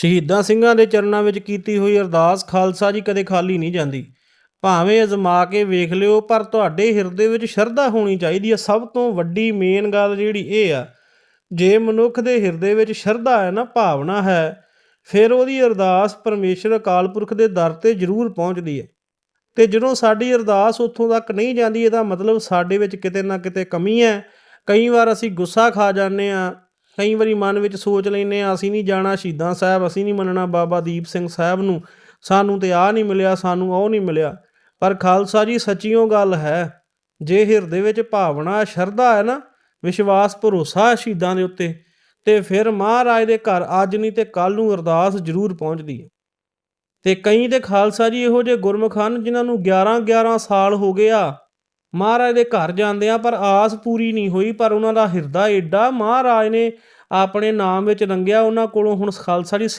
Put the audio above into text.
ਸ਼ਹੀਦਾਂ ਸਿੰਘਾਂ ਦੇ ਚਰਨਾਂ ਵਿੱਚ ਕੀਤੀ ਹੋਈ ਅਰਦਾਸ ਖਾਲਸਾ ਜੀ ਕਦੇ ਖਾਲੀ ਨਹੀਂ ਜਾਂਦੀ। ਭਾਵੇਂ ਅਜ਼ਮਾ ਕੇ ਵੇਖ ਲਿਓ, ਪਰ ਤੁਹਾਡੇ ਹਿਰਦੇ ਵਿੱਚ ਸ਼ਰਧਾ ਹੋਣੀ ਚਾਹੀਦੀ ਹੈ ਸਭ ਤੋਂ ਵੱਡੀ ਮੇਨ ਗੱਲ ਜਿਹੜੀ ਇਹ ਆ, ਜੇ ਮਨੁੱਖ ਦੇ ਹਿਰਦੇ ਵਿੱਚ ਸ਼ਰਧਾ ਹੈ ਨਾ, ਭਾਵਨਾ ਹੈ, ਫਿਰ ਉਹਦੀ ਅਰਦਾਸ ਪਰਮੇਸ਼ਰ ਅਕਾਲ ਪੁਰਖ ਦੇ ਦਰ ਤੇ ਜ਼ਰੂਰ ਪਹੁੰਚਦੀ ਹੈ। ਤੇ ਜਦੋਂ ਸਾਡੀ ਅਰਦਾਸ ਉੱਥੋਂ ਤੱਕ ਨਹੀਂ ਜਾਂਦੀ, ਇਹਦਾ ਮਤਲਬ ਸਾਡੇ ਵਿੱਚ ਕਿਤੇ ਨਾ ਕਿਤੇ ਕਮੀ ਹੈ। ਕਈ ਵਾਰ ਅਸੀਂ ਗੁੱਸਾ ਖਾ ਜਾਂਦੇ ਆ ਕਈ ਵਾਰੀ ਮਨ ਵਿੱਚ ਸੋਚ ਲੈਂਦੇ ਆ ਅਸੀਂ ਨਹੀਂ ਜਾਣਾ ਸ਼ਹੀਦਾਂ ਸਾਹਿਬ, ਅਸੀਂ ਨਹੀਂ ਮੰਨਣਾ ਬਾਬਾ ਦੀਪ ਸਿੰਘ ਸਾਹਿਬ ਨੂੰ। ਸਾਨੂੰ ਤੇ ਆ ਨਹੀਂ ਮਿਲਿਆ, ਸਾਨੂੰ ਉਹ ਨਹੀਂ ਮਿਲਿਆ। ਪਰ ਖਾਲਸਾ ਜੀ, ਸੱਚੀਓ ਗੱਲ ਹੈ, ਜੇ ਹਿਰਦੇ ਵਿੱਚ ਭਾਵਨਾ, ਸ਼ਰਧਾ ਹੈ ਨਾ, ਵਿਸ਼ਵਾਸ, ਭਰੋਸਾ ਸ਼ਹੀਦਾਂ ਦੇ ਉੱਤੇ, ਤੇ ਫਿਰ ਮਹਾਰਾਜ ਦੇ ਘਰ ਅੱਜ ਨਹੀਂ ਤੇ ਕੱਲ ਨੂੰ ਅਰਦਾਸ ਜ਼ਰੂਰ ਪਹੁੰਚਦੀ ਹੈ। ਤੇ ਕਈ ਤੇ ਖਾਲਸਾ ਜੀ ਇਹੋ ਜਿਹੇ ਗੁਰਮੁਖ ਹਨ, ਜਿਨ੍ਹਾਂ ਨੂੰ 11 11 ਸਾਲ ਹੋ ਗਿਆ ਮਹਾਰਾਜ ਦੇ ਘਰ ਜਾਂਦੇ ਆ, ਪਰ ਆਸ ਪੂਰੀ ਨਹੀਂ ਹੋਈ, ਪਰ ਉਹਨਾਂ ਦਾ ਹਿਰਦਾ ਏਡਾ, ਮਹਾਰਾਜ ਨੇ ਆਪਣੇ ਨਾਮ ਵਿੱਚ ਰੰਗਿਆ, ਉਹਨਾਂ ਕੋਲੋਂ ਹੁਣ ਖਾਲਸਾ ਜੀ